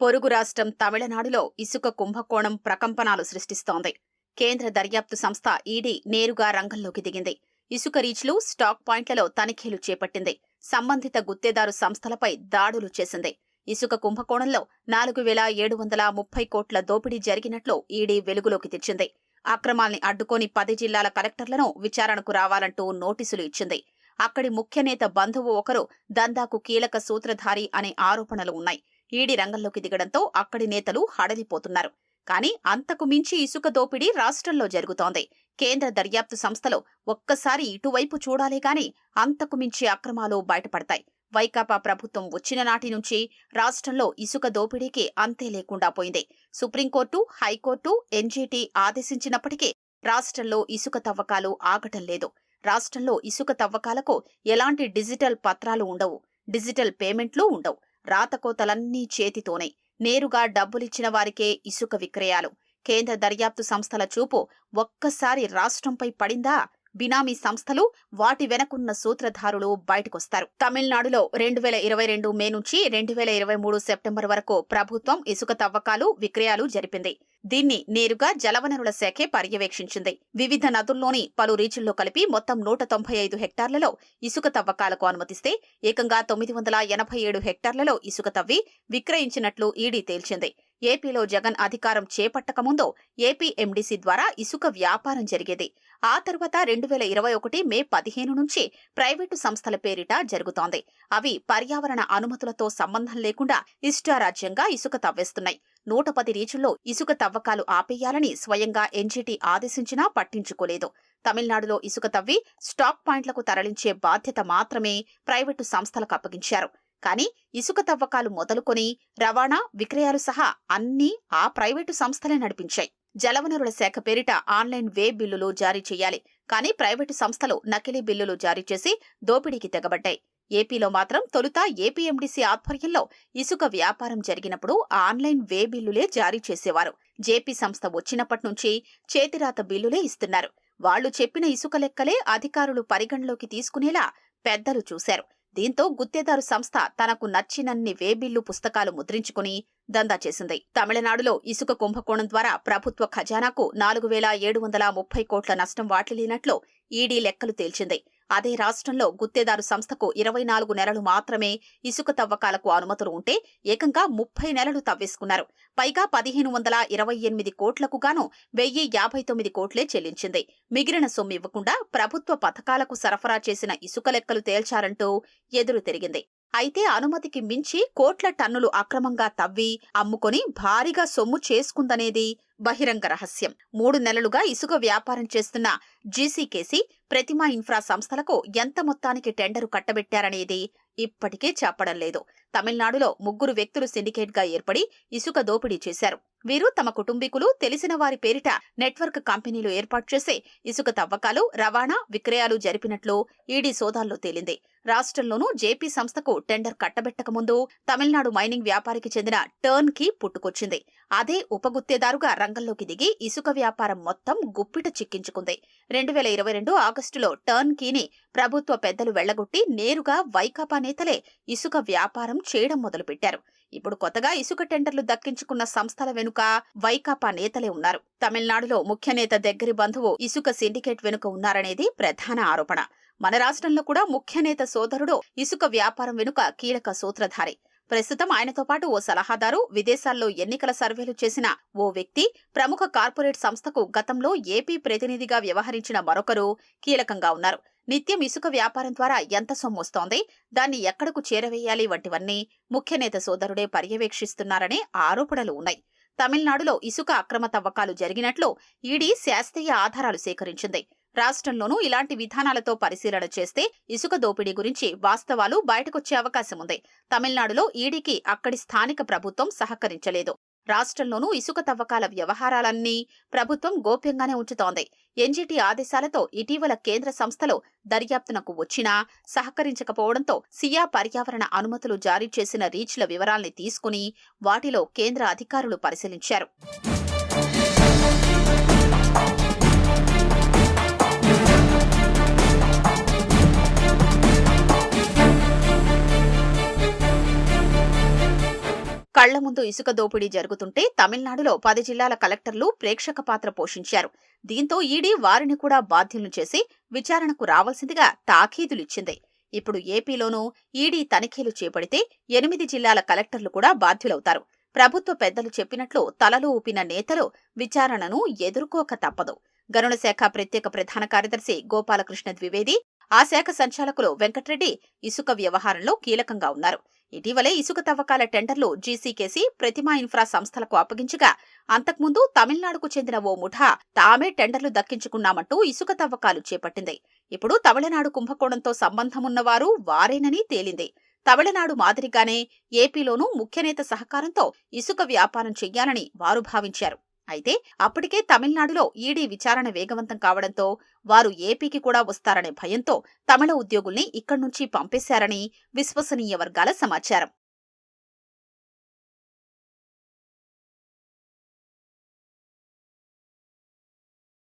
పొరుగు రాష్ట్రం తమిళనాడులో ఇసుక కుంభకోణం ప్రకంపనాలు సృష్టిస్తోంది. కేంద్ర దర్యాప్తు సంస్థ ఈడీ నేరుగా రంగంలోకి దిగింది. ఇసుక రీచ్లు స్టాక్ పాయింట్లలో తనిఖీలు చేపట్టింది. సంబంధిత గుత్తేదారు సంస్థలపై దాడులు చేసింది. ఇసుక కుంభకోణంలో నాలుగు వేల ఏడు వందల ముప్పై కోట్ల దోపిడీ జరిగినట్లు ఈడీ వెలుగులోకి తెచ్చింది. అక్రమాల్ని అడ్డుకోని పది జిల్లాల కలెక్టర్లను విచారణకు రావాలంటూ నోటీసులు ఇచ్చింది. అక్కడి ముఖ్య నేత బంధువు ఒకరు దందాకు కీలక సూత్రధారి అనే ఆరోపణలు ఉన్నాయి. ఈడీ రంగంలోకి దిగడంతో అక్కడి నేతలు హడలిపోతున్నారు. కానీ అంతకు మించి ఇసుక దోపిడీ రాష్ట్రంలో జరుగుతోంది. కేంద్ర దర్యాప్తు సంస్థలో ఒక్కసారి ఇటువైపు చూడాలే గాని అంతకు మించి అక్రమాలు బయటపడతాయి. వైకాపా ప్రభుత్వం వచ్చిన నాటి నుంచి రాష్ట్రంలో ఇసుక దోపిడీకి అంతే లేకుండా పోయింది. సుప్రీంకోర్టు హైకోర్టు ఎన్జీటీ ఆదేశించినప్పటికీ రాష్ట్రంలో ఇసుక తవ్వకాలు ఆగటం లేదు. రాష్ట్రంలో ఇసుక తవ్వకాలకు ఎలాంటి డిజిటల్ పత్రాలు ఉండవు. డిజిటల్ పేమెంట్లు ఉండవు. రాతకోతలన్నీ చేతితోనే. నేరుగా డబ్బులిచ్చిన వారికే ఇసుక విక్రయాలు. కేంద్ర దర్యాప్తు సంస్థల చూపు ఒక్కసారి రాష్ట్రంపై పడిందా? బినామీ సంస్థలు వాటి వెనకున్న సూత్రధారులు బయటకొస్తారు. తమిళనాడులో రెండు వేల ఇరవై రెండు మే నుంచి రెండు వేల ఇరవై మూడు సెప్టెంబర్ వరకు ప్రభుత్వం ఇసుక తవ్వకాలు విక్రయాలు జరిపింది. దీన్ని నేరుగా జలవనరుల శాఖే పర్యవేక్షించింది. వివిధ నదుల్లోని పలు రీచుల్లో కలిపి మొత్తం నూట తొంభై ఐదు హెక్టార్లలో ఇసుక తవ్వకాలకు అనుమతిస్తే ఏకంగా తొమ్మిది వందల ఎనభై ఏడు హెక్టార్లలో ఇసుక తవ్వి విక్రయించినట్లు ఈడీ తేల్చింది. ఏపీలో జగన్ అధికారం చేపట్టక ముందు ఏపీ ఎండీసీ ద్వారా ఇసుక వ్యాపారం జరిగేది. ఆ తర్వాత రెండు వేల ఇరవై ఒకటి మే పదిహేను నుంచి ప్రైవేటు సంస్థల పేరిట జరుగుతోంది. అవి పర్యావరణ అనుమతులతో సంబంధం లేకుండా ఇష్టారాజ్యంగా ఇసుక తవ్వేస్తున్నాయి. నూట పది రీచుల్లో ఇసుక తవ్వకాలు ఆపేయాలని స్వయంగా ఎన్జీటీ ఆదేశించినా పట్టించుకోలేదు. తమిళనాడులో ఇసుక తవ్వి స్టాక్ పాయింట్లకు తరలించే బాధ్యత మాత్రమే ప్రైవేటు సంస్థలకు అప్పగించారు. కానీ ఇసుక తవ్వకాలు మొదలుకొని రవాణా విక్రయాలు సహా అన్నీ ఆ ప్రైవేటు సంస్థలే నడిపించాయి. జలవనరుల శాఖ పేరిట ఆన్లైన్ వే బిల్లులు జారీ చేయాలి. కానీ ప్రైవేటు సంస్థలు నకిలీ బిల్లులు జారీ చేసి దోపిడీకి తెగబడ్డాయి. ఏపీలో మాత్రం తొలుత ఏపీఎండీసీ ఆధ్వర్యంలో ఇసుక వ్యాపారం జరిగినప్పుడు ఆన్లైన్ వే బిల్లులే జారీ చేసేవారు. జేపీ సంస్థ వచ్చినప్పటి నుంచి చేతిరాత బిల్లులే ఇస్తున్నారు. వాళ్ళు చెప్పిన ఇసుక లెక్కలే అధికారులు పరిగణలోకి తీసుకునేలా పెద్దలు చూశారు. దీంతో గుత్తేదారు సంస్థ తనకు నచ్చినన్ని వేబిల్లు పుస్తకాలు ముద్రించుకుని దందా చేసింది. తమిళనాడులో ఇసుక కుంభకోణం ద్వారా ప్రభుత్వ ఖజానాకు నాలుగు వేల ఏడు వందల ముప్పై కోట్ల నష్టం వాటిల్లినట్లు ఈడీ లెక్కలు తేల్చింది. అదే రాష్ట్రంలో గుత్తేదారు సంస్థకు ఇరవై నాలుగు నెలలు మాత్రమే ఇసుక తవ్వకాలకు అనుమతులు ఉంటే ఏకంగా ముప్పై నెలలు తవ్వేసుకున్నారు. పైగా పదిహేను వందల ఇరవై ఎనిమిది కోట్లకు గాను వెయ్యి యాభై తొమ్మిది కోట్లే చెల్లించింది. మిగిలిన సొమ్ము ఇవ్వకుండా ప్రభుత్వ పథకాలకు సరఫరా చేసిన ఇసుక లెక్కలు తేల్చారంటూ ఎదురు తిరిగింది. అయితే అనుమతికి మించి కోట్ల టన్నులు అక్రమంగా తవ్వి అమ్ముకొని భారీగా సొమ్ము చేసుకుందనేది బహిరంగ రహస్యం. మూడు నెలలుగా ఇసుక వ్యాపారం చేస్తున్న జీసీకేసీ ప్రతిమా ఇన్ఫ్రా సంస్థలకు ఎంత మొత్తానికి టెండరు కట్టబెట్టారనేది ఇప్పటికే చెప్పడం లేదు. తమిళనాడులో ముగ్గురు వ్యక్తులు సిండికేట్గా ఏర్పడి ఇసుక దోపిడీ చేశారు. వీరు తమ కుటుంబీకులు తెలిసిన వారి పేరిట నెట్వర్క్ కంపెనీలు ఏర్పాటు చేసి ఇసుక తవ్వకాలు రవాణా విక్రయాలు జరిపినట్లు ఈడీ సోదాల్లో తేలింది. రాష్ట్రంలోనూ జేపీ సంస్థకు టెండర్ కట్టబెట్టక ముందు తమిళనాడు మైనింగ్ వ్యాపారికి చెందిన టర్న్కి పుట్టుకొచ్చింది. అదే ఉపగుత్తేదారుగా రంగంలోకి దిగి ఇసుక వ్యాపారం మొత్తం గుప్పిట చిక్కించుకుంది. రెండు వేల ఇరవై రెండు ఆగస్టులో టర్న్ కీని ప్రభుత్వ పెద్దలు వెళ్ళగొట్టి నేరుగా వైకాపా నేతలే ఇసుక వ్యాపారం చేయడం మొదలుపెట్టారు. ఇప్పుడు కొత్తగా ఇసుక టెండర్లు దక్కించుకున్న సంస్థల వెనుక వైకాపా నేతలే ఉన్నారు. తమిళనాడులో ముఖ్య నేత దగ్గరి బంధువు ఇసుక సిండికేట్ వెనుక ఉన్నారనేది ప్రధాన ఆరోపణ. మన రాష్ట్రంలో కూడా ముఖ్య నేత సోదరుడు ఇసుక వ్యాపారం వెనుక కీలక సూత్రధారి. ప్రస్తుతం ఆయనతో పాటు ఓ సలహాదారు విదేశాల్లో ఎన్నికల సర్వేలు చేసిన ఓ వ్యక్తి ప్రముఖ కార్పొరేట్ సంస్థకు గతంలో ఏపీ ప్రతినిధిగా వ్యవహరించిన మరొకరు కీలకంగా ఉన్నారు. నిత్యం ఇసుక వ్యాపారం ద్వారా ఎంత సొమ్మొస్తోంది దాన్ని ఎక్కడకు చేరవేయాలి వంటివన్నీ ముఖ్యనేత సోదరుడే పర్యవేక్షిస్తున్నారనే ఆరోపణలు ఉన్నాయి. తమిళనాడులో ఇసుక అక్రమ తవ్వకాలు జరిగినట్లు ఈడీ శాస్త్రీయ ఆధారాలు సేకరించింది. రాష్ట్రంలోనూ ఇలాంటి విధానాలతో పరిశీలన చేస్తే ఇసుక దోపిడీ గురించి వాస్తవాలు బయటకొచ్చే అవకాశం ఉంది తమిళనాడులో ఈడీకి అక్కడి స్థానిక ప్రభుత్వం సహకరించలేదు. రాష్ట్రంలోనూ ఇసుక తవ్వకాల వ్యవహారాలన్నీ ప్రభుత్వం గోప్యంగానే ఉంచుతోంది. ఎన్జీటీ ఆదేశాలతో ఇటీవల కేంద్ర సంస్థలు దర్యాప్తునకు వచ్చినా సహకరించకపోవడంతో సియా పర్యావరణ అనుమతులు జారీ చేసిన రీచ్ల వివరాల్ని తీసుకుని వాటిలో కేంద్ర అధికారులు పరిశీలించారు. కళ్ళ ముందు ఇసుక దోపిడీ జరుగుతుంటే తమిళనాడులో పది జిల్లాల కలెక్టర్లు ప్రేక్షక పాత్ర పోషించారు. దీంతో ఈడీ వారిని కూడా బాధ్యులను చేసి విచారణకు రావాల్సిందిగా తాకీదులిచ్చింది ఇప్పుడు ఏపీలోనూ ఈడీ తనిఖీలు చేపడితే ఎనిమిది జిల్లాల కలెక్టర్లు కూడా బాధ్యులవుతారు. ప్రభుత్వ పెద్దలు చెప్పినట్లు తలలు ఊపిన నేతలు విచారణను ఎదుర్కోక తప్పదు. గనుల శాఖ ప్రత్యేక ప్రధాన కార్యదర్శి గోపాలకృష్ణ ద్వివేది ఆ శాఖ సంచాలకులు వెంకట్రెడ్డి ఇసుక వ్యవహారంలో కీలకంగా ఉన్నారు. ఇటీవలే ఇసుక తవ్వకాల టెండర్లు జీసీకేసి ప్రతిమా ఇన్ఫ్రా సంస్థలకు అప్పగించగా అంతకుముందు తమిళనాడుకు చెందిన ఓ ముఠా తామే టెండర్లు దక్కించుకున్నామంటూ ఇసుక తవ్వకాలు చేపట్టింది. ఇప్పుడు తమిళనాడు కుంభకోణంతో సంబంధమున్నవారు వారేనని తేలింది. తమిళనాడు మాదిరిగానే ఏపీలోనూ ముఖ్యనేత సహకారంతో ఇసుక వ్యాపారం చెయ్యాలని వారు భావించారు. అయితే అప్పటికే తమిళనాడులో ఈడీ విచారణ వేగవంతం కావడంతో వారు ఏపీకి కూడా వస్తారనే భయంతో తమిళ ఉద్యోగుల్ని ఇక్కడి నుంచి పంపేశారని విశ్వసనీయ వర్గాల సమాచారం.